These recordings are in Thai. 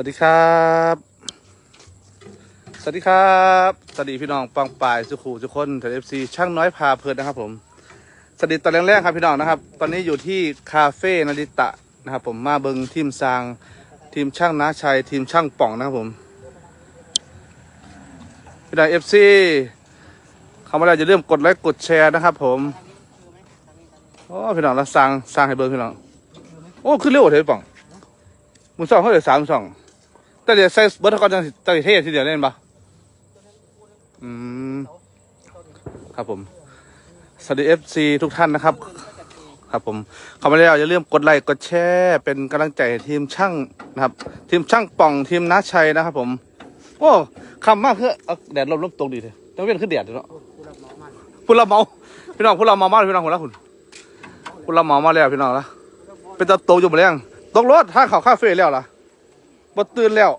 วัสดีครับ สวัสดีครับ สวัสดีพี่น้องปองปายสุขูทุกคนแถวเอฟซีช่างน้อยพาเพลินนะครับ ผม สวัสดีตอนแรกๆครับพี่น้องนะครับ ตอนนี้อยู่ที่คาเฟ่นาริตะนะครับ ผมมาเบิงทีมซาง ทีมช่างน้าชัยทีมช่างป่องนะครับผมพี่น้องเอฟซีเข้ามาแล้วจะเริ่มกดไลค์กดแชร์นะครับ ผมโอ้พี่น้องเราสร้างสร้างให้เบิงพี่น้องโอ้ขึ้นเร็วเถอะป่องมือสองเขาเดี๋ยสามสอง แต่เดี๋ยวใส่เบิร์ตก่อนจังสิจังสิเท่ทีเดียวเล่นปะอืมครับผม สวัสดีเอฟซีทุกท่านนะครับ ครับผมเข้ามาแล้วอย่าลืมกดไลค์กดแชร์เป็นกำลังใจทีมช่างนะครับ ทีมช่างป่องทีมน้าชัยนะครับ ผม โอ้คำมากคือเอาแดดลมลมตกดีเลยต้องเป็นขึ้นแดดเลยเนาะพูดละเมาพี่น้องพูดละเมามาพี่น้องพูดละคุณพูดละเมามาแล้วพี่น้องละเป็นตะโตอยู่หมดแล้วตกรถถ้าเขาคาเฟ่แล้วล่ะ บ่ตื่นแล้ว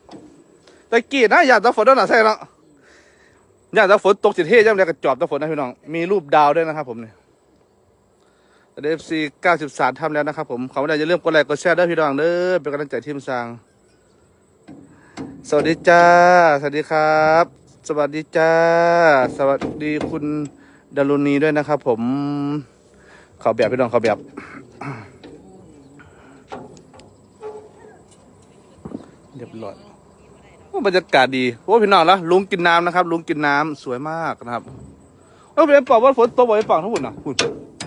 ต่กี้นะอยากจะฝนด้วยนะใช่เนาะอยากจะฝนตกจิตเท่ย่ำแรงกระจอบตะฝนนะพี่น้อง มีรูปดาวด้วยนะครับผมเนี่ยเอฟซี93ทำแล้วนะครับผมขาไม่ได้จะเริ่าลืมกดไลค์กดแชร์ด้วยพี่น้องเด้อเป็นกำลังใจทีมสร้าง สวัสดีจ้า สวัสดีครับ สวัสดีจ้า สวัสดีคุณดารุณีด้วยนะครับผมขอแบบพี่น้องขอแบบ เรียบร้อยบรรยากาศดีโอ้พี่น้องละลุงกินน้ำนะครับ ลุงกินน้ำสวยมากนะครับเออเป็นปล่าว่าฝนตกบ่อยฝั่งทั้งหมดนะคุณ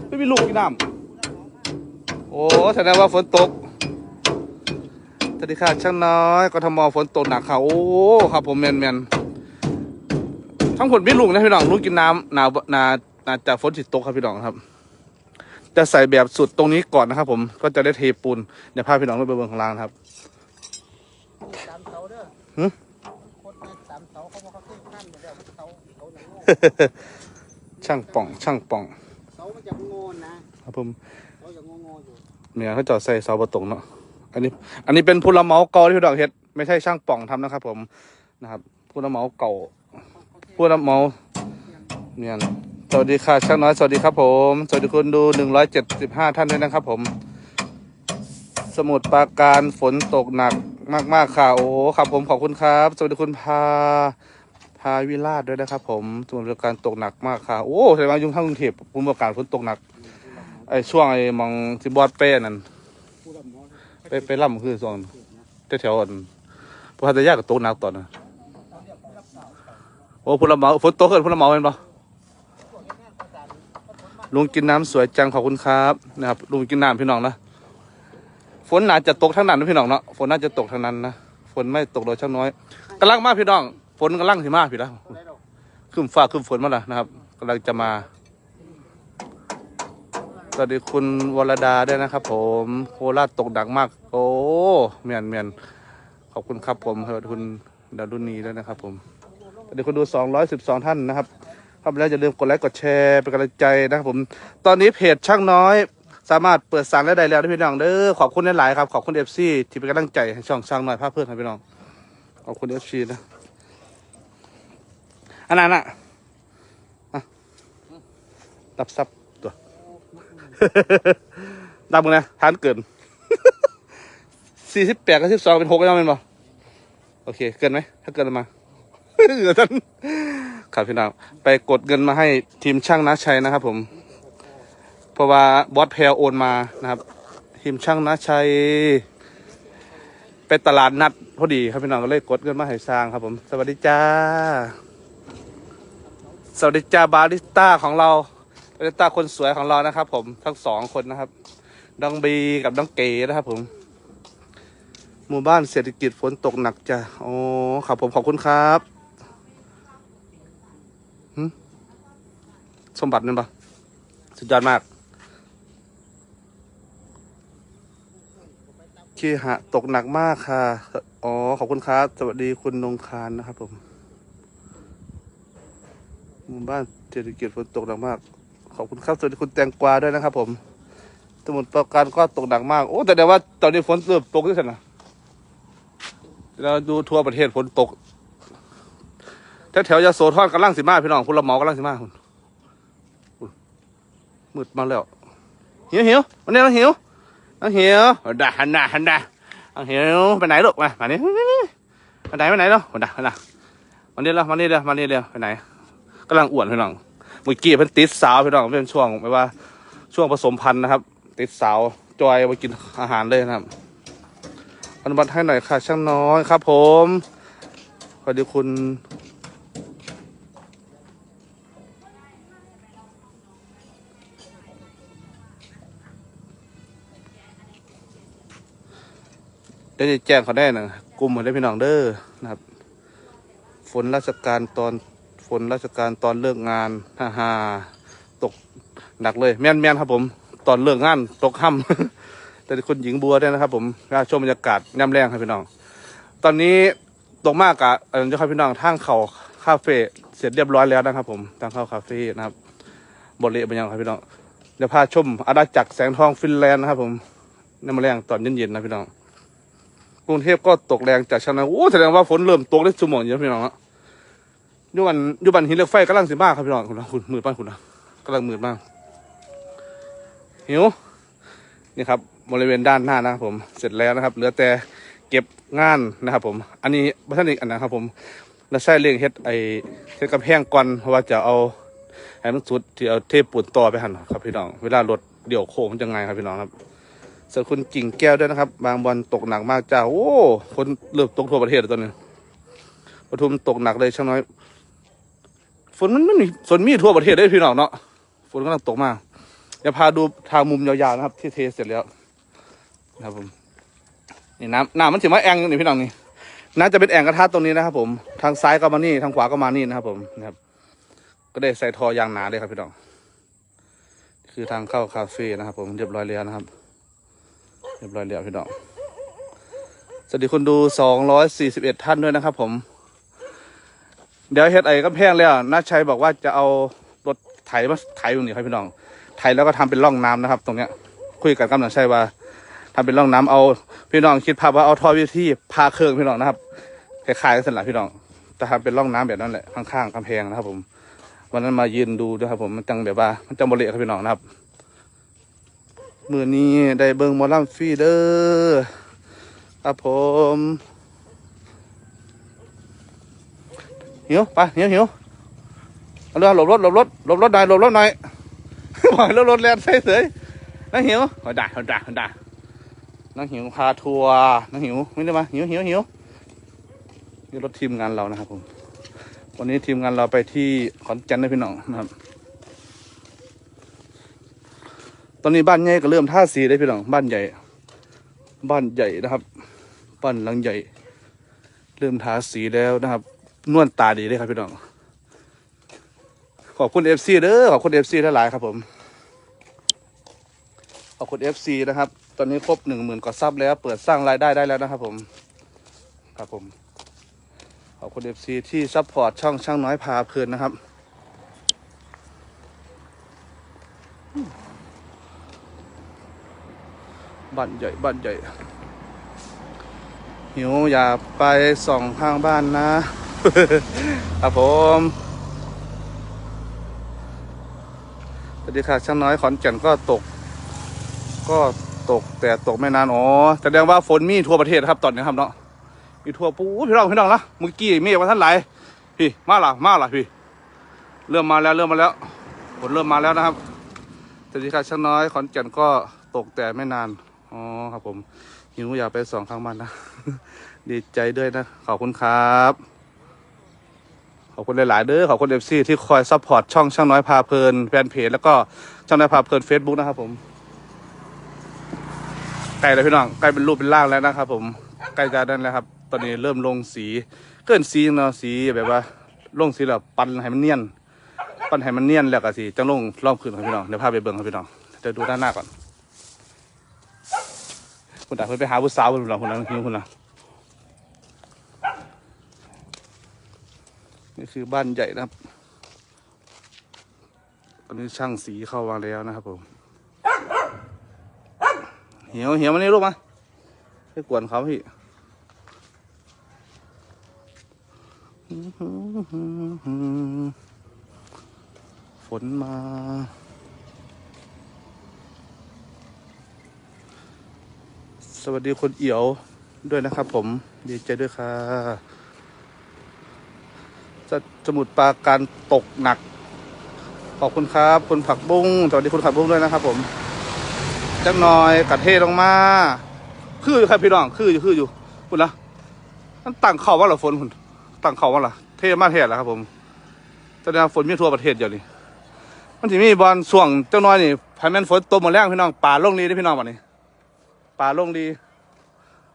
ไม่มีลุงกินน้ำโอ้แสดงว่าฝนตกสวัสดีค่ะช่างน้อยกทมฝนตกหนักค่ะโอ้ครับผมแมนแมนทั้งผลไม่ลุงนะพี่น้องลุงกินน้ำหนาหนาหนาจากฝนจิตตกครับพี่น้องครับ จะใส่แบบสุดตรงนี้ก่อนนะครับ ผมก็จะได้เทปูนเดี๋ยวพาพี่น้องไปเบิ่งข้างล่างครับ สามเสาเด้อหึคนมาสามเสาเขาบอกเขาขึ้นข้ามอยู่แล้วเสาเสาหนังโง่ช่างป่อง ช่างป่องเสามันจะโง่นะครับผมเสาจะโง่โง่อยู่เนี่ยเขาจอดใส่เสาประตงเนาะอันนี้ อันนี้เป็นผู้รับเหมาเก่าที่พี่น้องเฮ็ดไม่ใช่ช่างป่องทำนะครับ ผมนะครับผู้รับเหมาเก่าผู้รับเหมาเนี่ยนะสวัสดีค่ะช่างน้อยสวัสดีครับผม สวัสดีคุณดูหนึ่งร้อยเจ็ดสิบห้าท่านด้วยนะครับ ผม สมุดปราการฝนตกหนัก มากๆค่ะ โอ้ครับผมขอบคุณครับ สวัสดีคุณพา พาวิลาศด้วยนะครับ ผมสมุดปราการตกหนักมากค่ะ โอ้แสดงว่ายุ่งทั้งกรุงเทพภูมิประการฝนตกหนัก ไอ้ช่วงไอ้มองที่บอดเป้นั่น ไปไปล่ำคือส่วนแถวๆอันพระพัทยากับตกหนักตอนนั้นโอ้พลเมาฝนตกเกินพลเมาเห็นปะลุงกินน้ำสวยจังขอบคุณครับนะครับลุงกินน้ำพี่น้องนะ ฝนน่าจะตกทั้งนั้นนะพี่น้องเนาะฝนน่าจะตกทั้งนั้นนะฝนไม่ตกโดยช่างน้อยกำลังมากพี่น้อง ฝนกำลังสิมากพี่แล้วอะไรดอกขึ้นฟ้าขึ้นฝนมาแล้วนะครับกำลังจะมาสวัสดีคุณวรดาด้วยนะครับ ผมโคราชตกดังมาก โอ้เมียนเมียนขอบคุณครับผมขอบคุณดารุณีด้วยนะครับ ผมสวัสดีคนดู 212 ท่านนะครับเข้าไปแล้วอย่าลืมกดไลค์กดแชร์เป็นกำลังใจนะครับผม ตอนนี้เพจช่างน้อย สามารถเปิดสั่งได้แล้วนะพี่น้องเด้อขอบคุณหลายๆครับขอบคุณเอฟซีที่เป็นกำลังใจให้ช่องช่างหน้อยภาพเพื่อนครับพี่น้องขอบคุณเอฟซีนะอันนั้นอะรับทรัพย์ตัวดับมึงนะทานเกินสี่สิบแปดกับสิบสองเป็นหกแล้วเป็นบ่โอเค เกินไหมถ้าเกินมาเหลือท่านครับพี่น้องไปกดเงินมาให้ทีมช่างนาชัยนะครับผม เพราะว่าบอสแพลโอนมานะครับทีมช่างนาชัยไปตลาดนัดพอดีครับพี่น้องก็เลยกดเงินมาให้สร้างครับผม สวัสดีจ้า สวัสดีจ้าบาริสต้าของเราบาริสต้าคนสวยของเรานะครับ ผมทั้งสองคนนะครับน้องบีกับน้องเก๋นะครับผม หมู่บ้านเศรษฐกิจฝนตกหนักจ้ะโอ้ครับผมขอบคุณครับสมบัตินั่นปะสุดยอดมาก คีหะตกหนักมากค่ะ อ๋อ ขอบคุณครับ สวัสดีคุณนงคารนะครับผมหมู่บ้านเศรษฐกิจฝนตกหนักมาก ขอบคุณครับ สวัสดีคุณแตงกวาด้วยนะครับ ผม สมุทรปราการก็ตกหนักมาก โอ้ แต่เดี๋ยวว่าตอนนี้ฝนเริ่มตกด้วยสินะเราดูทั่วประเทศฝนตก แถวแถวยะโสธรกำลังสิมาพี่น้องพลเมากำลังสิมาคุณคุณมืดมาแล้วหิวหิววันนี้เราหิว เราหิวหันดาหันดาหันดาอังเหียวไปไหนลูกมามานี่ไปไหนไปไหนเนาะมาด่ามาด่ามานี่แล้วมานี่เร็วมานี่เร็วไปไหนกำลังอ้วนพี่น้องเมื่อกี้เพิ่นติดสาวพี่น้องเป็นช่วงไม่ว่า ช่วงผสมพันธุ์นะครับ ติดสาวจอยมากินอาหารเลยนะครับอนุบัติให้หน่อยค่ะช่างน้อยครับ ผมสวัสดีคุณ ดี๋ยวจะแจ้งเขาได้นะกลุ่มมาได้พี่น้องเด้อนะครับ ฝนราชการตอนฝนราชการตอนเลิกงานฮ่าฮ่าตกหนักเลยแม่นแม่นครับผม ตอนเลิกงานตกค่ำแต่คุณหญิงบัวได้นะครับ ผมน่าชมบรรยากาศย่ำแรงครับพี่น้อง ตอนนี้ตกมากอะเจ้าครับพี่น้องทางเขาคาเฟ่เสร็จเรียบร้อยแล้วนะครับ ผมทางเข้าคาเฟ่นะครับบทเละเป็นยังครับพี่น้องเดี๋ยวพาชมอาณาจักรแสงทองฟินแลนด์นะครับ ผมน้ำแรงตอนเย็นๆนะพี่น้อง รุงเทพก็ตกแรงจากชานาโอ้แสดงว่าฝนเริ่มตกได้ชั่วโมงเยอะพี่น้องอะยุบันยุบันหินเหล็กไฟกำลังสิบมากครับพี่น้องคุณนะคุณมืดป้านคุณนะกำลังมืดมากหิวนี่ครับบริเวณด้านหน้านะครับผมเสร็จแล้วนะครับเหลือแต่เก็บงานนะครับผม อันนี้บัทันอีกอันนะครับผมแล้วใช้เรื่องเฮ็ดไอเฮ็ดกำแพงก่อนเพราะว่าจะเอาให้มันสุดที่เอาเทปปูนต่อไปหันครับพี่น้อง เวลารถเดี่ยวโค้งมันจะไงครับพี่น้องครับ ส่วนคุณกิ่งแก้วด้วยนะครับ บางวันตกหนักมากจ้า โอ้ คนเริ่มตกทั่วประเทศแล้วตอนนี้ปทุมตกหนักเลยช่างน้อย ฝนมันไม่มีฝนมีทั่วประเทศเลยพี่น้องเนาะ ฝนกำลังตกมากเดี๋ยวพาดูทางมุมยาวๆนะครับ ที่เทเสร็จแล้วนะครับผมนี่น้ำน้ำมันถือว่าแองนี่พี่น้องนี่น่าจะเป็นแอ่งกระทะตรงนี้นะครับผม ทางซ้ายก็มานี่ ทางขวาก็มานี่นะครับผมนะครับ ก็ได้ใส่ทอยางหนาเลยครับพี่น้อง คือทางเข้าคาเฟ่นะครับผมเรียบร้อยแล้วนะครับ รียบร้อยแล้วพี่น้องสวัสดีคนดู241ท่านด้วยนะครับ ผม เดี๋ยวเฮ็ดไอ้ก็แพงแล้วนาชัยบอกว่าจะเอารถไถมาไถตรงนี้ครับพี่น้องไถแล้วก็ทำเป็นร่องน้ำนะครับ ตรงเนี้ย คุยกับกำลังชัยว่าทำเป็นร่องน้ำเอา พี่น้องคิดภาพว่าเอาท่อวิธีพาเครื่องพี่น้องนะครับคล้ายๆกันสันะพี่น้องจะทำเป็นร่องน้ำแบบนั้นแหละข้างๆกำแพงนะครับ ผมวันนั้นมายืนดูด้วยครับ ผมมันจังแบบว่ามันจังบริเละครับพี่น้องนะครับ มือนี้ได้เบิงมอลำฟรีเดอครับผมหิวไปหิวหิวเอาเรือหลบรถหลบรถหลบรถหน่อยหลบรถหน่อยปล่อยรถรถแล่นใส่เสยนั่งหิวหัวด่าหัวด่าหัวด่านั่งหิวพาทัวร์นั่งหิวไม่ได้มาหิวหิวหิวนี่รถทีมงานเรานะครับผมวันนี้ทีมงานเราไปที่ขอนแก่นนะพี่น้องนะครับ ตอนนี้บ้านใหญ่ก็เริ่มท่าสีได้พี่น้องบ้านใหญ่ บ้านใหญ่นะครับบ้านหลังใหญ่ เริ่มทาสีแล้วนะครับนวลตาดีเลยครับพี่น้องขอบคุณเอฟซีเด้อขอบคุณเอฟซีทั้งหลายครับผมขอบคุณเอฟซีนะครับ ตอนนี้ครบหนึ่งหมื่นกว่าซับแล้ว เปิดสร้างรายได้ได้แล้วนะครับผมครับผมขอบคุณเอฟซีที่ซัพพอร์ตช่องช่างน้อยพาเพลินนะครับ บ้านใหญ่บ้านใหญ่หิวอย่าไปส่องข้างบ้านนะครับผมสวัสดีค่ะช่างน้อยขอนแก่นก็ตก ก็ตกแต่ตกไม่นานอ๋อแสดงว่าฝนมีทั่วประเทศครับตอนนี้ครับเนาะมีทั่วปูพี่น้องพี่น้องนะเมื่อกี้เมฆมาท่านไหลพี่มาละมาละพี่ เริ่มมาแล้วเริ่มมาแล้วฝนเริ่มมาแล้วนะครับสวัสดีค่ะช่างน้อยขอนแก่นก็ตกแต่ไม่นาน อ๋อครับผมหิวอยากไปสองครั้งมันนะ ดีใจด้วยนะ ขอบคุณครับ ขอบคุณหลาย ๆ เด้อขอบคุณเอฟซีที่คอยซัพพอร์ตช่องช่างน้อยพาเพลินแฟนเพจแล้วก็ช่างน้อยพาเพลินเฟซบุ๊กนะครับผมใกล้แล้วพี่น้องใกล้เป็นรูปเป็นร่างแล้วนะครับผมใกล้จะนั่นแล้วครับ ตอนนี้เริ่มลงสีเกินสีเนาะสีแบบว่าลงสีแล้วปั้นให้มันเนียนปั้นให้มันเนียนแล้วก็สีจังลงรองพื้นครับพี่น้องเดี๋ยวพาไปเบิ่งครับพี่น้องเดี๋ยวดูด้านหน้าก่อน คุณตาเพิ่นไปหาผู้สาวคุณหลังคุณหลังคิวคุณนะนี่คือบ้านใหญ่นะครับตอนนี้ช่างสีเข้ามาแล้วนะครับผมเหี่ยวเหี่ยวมานี่ลูกมาให้กวนเขาพี่ฝนมา สวัสดีคนเอี่ยวด้วยนะครับผมดีใจด้วยค่ะจะสมุดปราการตกหนัก ขอบคุณครับคุณผักบุ้งสวัสดีคุณผักบุ้งด้วยนะครับผมจังหน่อยกัดเทลงมา คืออยู่ครับพี่น้องคืออยู่คืออยู่คุณละมันตั้งเข่าว่าหรอฝนคุณตั้งเข่าว่าหรอเทมาเทศแล้วครับผมแสดงว่าฝนมีทั่วประเทศอยู่นี่มันจะมีบอลส่วงเจ้าน้อยนี่พายแมนฝนตกหมดแล้วพี่น้องป่าลงดีได้พี่น้องวันนี้ ป่าลงดี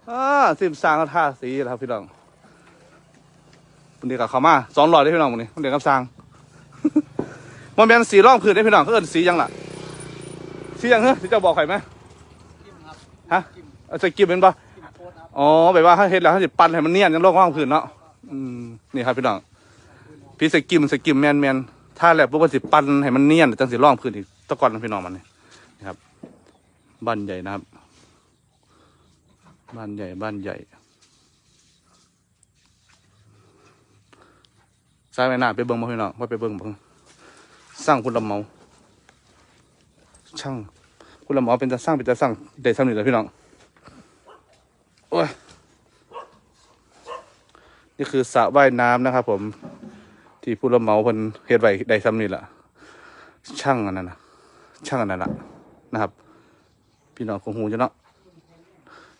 อ่าสิมสร้างก็ท่าสีแล้วครับพี่น้องวันนี้กับเขามาสองร้อยได้อพี่น้องวันนี้วันนี้กับสร้างมันเป็นสีร่องพื้นได้อพี่น้องเขาเอิ้นสีหยังล่ะ สีหยังเหรอที่เจะบอกใครไหมจิ้มครับฮะเอาจะกินเป็นปะจิ้มโคตรครับอ๋อแบบว่าถ้าเฮ็ดแล้วถ้าจะปั้นให้มันเนียนกันโลกว่างพื้นเนาะอืมนี่ครับพี่น้องพี่สกิมสกิมแมนแมนถ้าแล้วปุ๊บมันสิปั้นให้มันเนียนจังสิร่องพื้นอีกตะกอนพี่น้องมันนี่นะครับบ้านใหญ่นะครับ บ้านใหญ่บ้านใหญ่ซ้ายไปหน้าไปเบิ้งบ่พี่น้องว่าไปเบิ้งบ่สร้างคุณลำเมาช่างคุณลำเมาเป็นจะสร้างเป็นจะสร้างได้สำเร็จแล้วพี่น้องโอ้ยนี่คือสระว่ายน้ำนะครับ ผม ที่ผู้รับเหมาเพิ่นเฮ็ดไว้ได้ซ้ำนี่ล่ะช่างอันนั้นนะช่างอันนั้นล่ะนะครับ พี่น้องคงหูจะเนาะ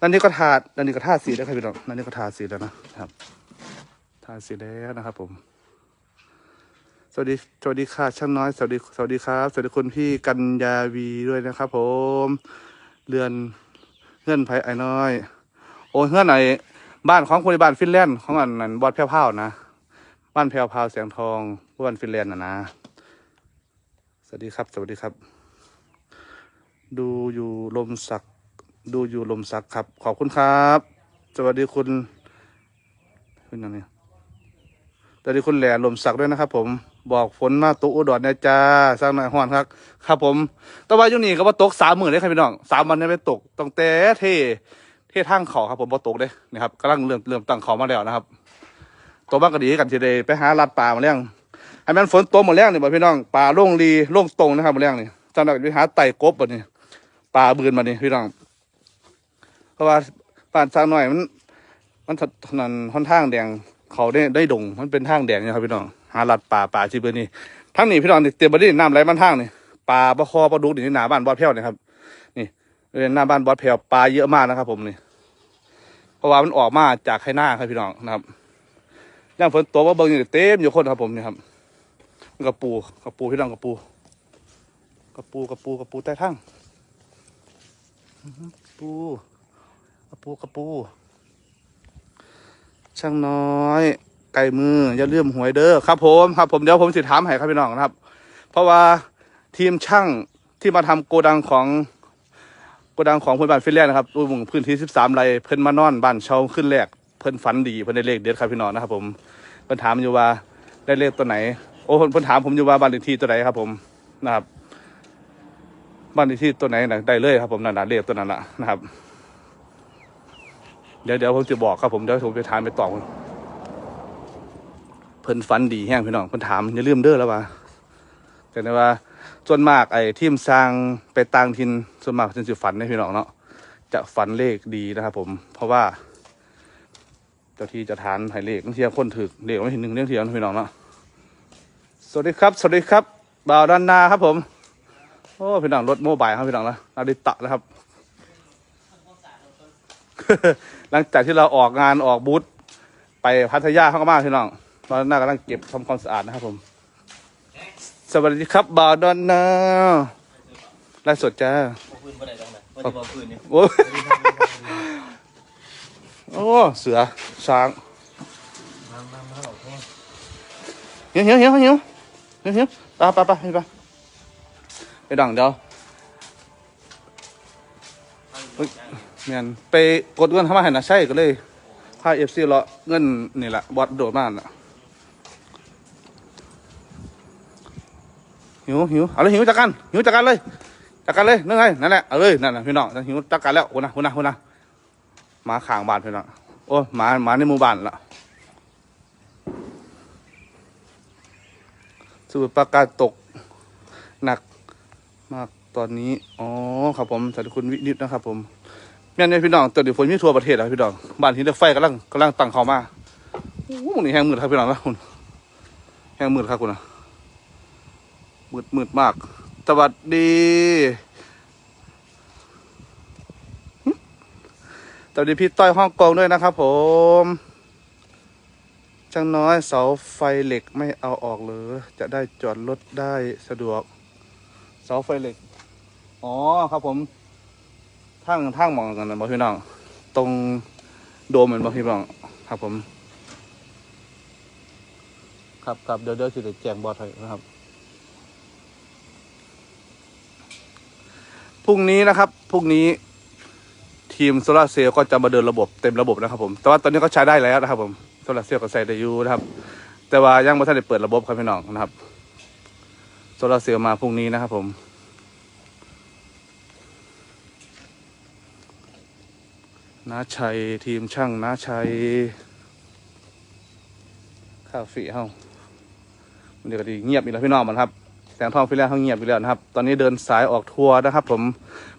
นั่นนี่ก็ทานั่นนี่ก็ทาสีแล้วครับพี่น้องนั่นนี่ก็ทาสีแล้วนะครับ ทาสีแล้วนะครับ ผม สวัสดีสวัสดีค่ะช่างน้อยสวัสดีสวัสดีครับ สวัสดีคุณพี่กัญญาวีด้วยนะครับ ผมเรือนเพื่อนไผ่ไอ้น้อย โอ้เพื่อนไอ้บ้านของคนในบ้านฟินแลนด์ของอันนั้นบอดแพ้วพราวนะบ้านแพ้วพราวเสียงทองบ้านฟินแลนด์นะนะสวัสดีครับ สวัสดีครับ ดูอยู่ลมสัก ดูอยู่ลมสักครับ ขอบคุณครับ สวัสดีคุณคุณอะไรสวัสดีคุณแหล่ลมสักด้วยนะครับ ผมบอกฝนมาตุอุดรนะจ้าสร้างหน่อยฮ้อนครับ ครับผมแต่ว่ายู่นี่ก็ว่าตกสามหมื่นเลยครับพี่น้องสามวันเนี่ยไปตกตั้งแต่เทเททางเขาครับผมบ่ตกเด้นะครับกำลังเริ่มเริ่มตั้งเขามาแล้วนะครับตัวบ้านก็ดีกันทีเดียไปหาลัดป่ามาเลี้ยงให้มันฝนตกหมดแล้วนี่บ่พี่น้องป่าโล่งรีโล่งตรงนะครับมาเลี้ยงนี่จังหวะไปหาไต่กบบ่นี่ป่าบืนมานี่พี่น้อง เพราะว่าป่านสร้างหน่อยมัน มันถนนค่อนทางแดงเขาได้ได้ดง มันเป็นทางแดงนี่ยครับพี่น้องหาหลัดป่าป่าชีเบอร์นี่ทั้งนี้พี่น้องเตรียมบริน้ำไหลมันทางนี่ป่าปลาคอปลาดุกนี่หนาบ้านบอดแพ้วนี่ครับ นี่เรียนหน้าบ้านบอดแพ้วปลาเยอะมากนะครับผมนี่เพราะว่ามันออกมาจากไข่หน้าครับพี่น้องนะครับย่างฝนตกว่าเบิ่งอยู่เต็มอยู่คนครับผมนี่ครับกระปูกระปูพี่น้องกระปูกระปูกระปูกระปูใต้ทั้งปู กระปูกระปู ช่างน้อย ไก่มือ อย่าลืมหวยเด้อครับผมครับผมเดี๋ยวผมสิถามให้ครับพี่น้องนะครับ เพราะว่าทีมช่างที่มาทำโกดังของโกดังของเพื่อนบ้านฟินแลนด์นะครับรูมพื้นที่13ไร่เพิ่นมานอนบ้านเช่าขึ้นแรกเพิ่นฝันดีเพิ่นได้เลขเด็ดครับพี่น้องนะครับ ผมเพิ่นถามอยู่ว่าได้เลขตัวไหน โอ้เพิ่นถามผมอยู่ว่าบ้านเลขที่ตัวไหนครับ ผมนะครับบ้านเลขที่ตัวไหนนะได้เลยครับผมนั่นนะเลขตัวนั้นละนะครับ เดี๋ยวเดี๋ยวผมจะบอกครับผมเดี๋ยวผมไปถามไปตอบเพิ่นฝันดีแห้งพี่น้องเพิ่นถามอย่าลืมเด้อแล้วว่าแต่ในว่าส่วนมากไอ้ทีมสร้างไปต่างถิ่นส่วนมากจะสิฝันในพี่น้องเนาะจะฝันเลขดีนะครับผมเพราะว่า เจ้าที่จะทานให้เลขบางทีคนถือเลขไม่เห็นหนึ่งเรื่องเทียนพี่น้องเนาะสวัสดีครับ สวัสดีครับบ่าวด้านนาครับผม โอ้พี่น้องรถโมบายครับพี่น้องนะนาดิตะนะครับ หลังจากที่เราออกงานออกบูธไปพัทยาเขาก็มาพี่น้องตอนนั้นกำลังเก็บทำความสะอาดนะครับผม สวัสดีครับบ่าวดอนนาไลฟ์สดจ้าบอกปืนบ่ได้จังเลยว่าจะบอกปืนเนี่ยโอ้ยโอ้เสือช้างมามามาบอกพ่อเหี่ยวเหี่ยวเหี่ยวเหี่ยวเหี่ยวเหี่ยวไปไปไปไปไปไปดังเดี๋ยว เมียนไปกดเงินทำไมาให้นะใช่ก็เลยพาเอฟซีเลาะเงินนี่แหละบอดโดดมากน่ะหิวหิวเอาเลยหิวจักกันหิวจักกันเลยจักกันเลยนั่นไงนั่นแหละเอาเลยนั่นน่ะพี่น้องหิวจักกันแล้วคุณนะคุณนะคุณนะหมาข่างบ้านพี่น้องโอ้หมาหมาในหมู่บ้านละสมุทรปราการตกหนักมากตอนนี้ อ๋อ ครับผมสวัสดีคุณวินิตนะครับผม แม่นเนี่ยพี่น้องตอนนี้ฝนมีทั่วประเทศแล้วพี่น้องบ้านหินเหล็กไฟกำลังกำลังตั้งเข้ามาโอ้โหนี่แห้งมืดครับพี่น้องนะคุณแห้งมืดครับคุณนะมืดมืดมากสวัสดีสวัสดีพี่ต้อยฮ่องกงด้วยนะครับผมจังน้อยเสาไฟเหล็กไม่เอาออกเลยจะได้จอดรถได้สะดวก เสาไฟเหล็ก อ๋อครับผม ทางทางมองกันนะบอพี่น้อง ตรงโดมเหมือนบอพี่น้อง ครับผม ครับครับเดี๋ยวเดี๋ยวสิเดี๋ยวแจ้งบอสให้นะครับพรุ่งนี้นะครับพรุ่งนี้ทีมโซลาร์เซลล์ก็จะมาเดินระบบเต็มระบบนะครับผมแต่ว่าตอนนี้ก็ใช้ได้แล้วนะครับผมโซลาร์เซลล์ก็ใส่ได้อยู่นะครับ แต่ว่ายังไม่ทันได้เปิดระบบครับพี่น้องนะครับโซลาร์เซลล์มาพรุ่งนี้นะครับผม น้าชัยทีมช่างน้าชัยคาเฟ่เฮามันเดี๋ยวก็ดีเงียบอีกแล้วพี่น้องมันครับแสงทองพี่แล้วเขาเงียบอีกแล้วนะครับ ตอนนี้เดินสายออกทัวร์นะครับ ผม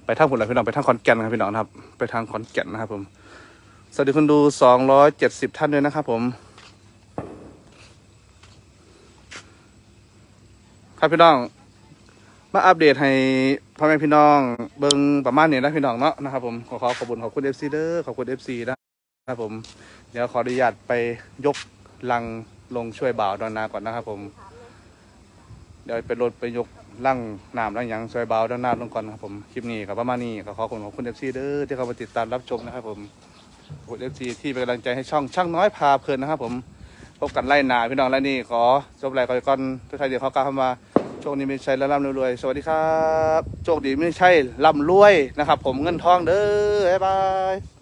ไปทางผลไหนพี่น้องไปทางขอนแก่นครับพี่น้องครับ ไปทางขอนแก่นนะครับ ผมสวัสดีคนดูสองร้อยเจ็ดสิบท่านด้วยนะครับ ผมครับพี่น้อง มาอัปเดตให้พ่อแม่พี่น้อง เบิ่งประมาณนี้นะพี่น้องเนาะนะครับผมขอขอขอบคุณขอบคุณเอฟซีเด้อขอบคุณเอฟซีนะครับผมเดี๋ยวขออนุญาตไปยกลังลงช่วยบ่าวดอนนาก่อนนะครับผม เดี๋ยวไปรถไปยกลังน้ำลังยังช่วยบ่าวดอนนาลงก่อนนะครับผมคลิปนี้กับประมาณนี้ขอขอบคุณขอบคุณเอฟซีเด้อที่เข้ามาติดตามรับชมนะครับผมขอบคุณเอฟซีที่เป็นกำลังใจให้ช่องช่างน้อยพาเพลินนะครับผมพบกันไล่นาพี่น้องและนี่ขอจบรายการก่อนทุกท่านเดี๋ยวเขากล้าเข้ามา โชคดีไม่ใช่ล้วร่ำรวย สวัสดีครับ โชคดีไม่ใช่ร่ำรวยนะครับ ผมเงินทองเด้อบ๊ายบาย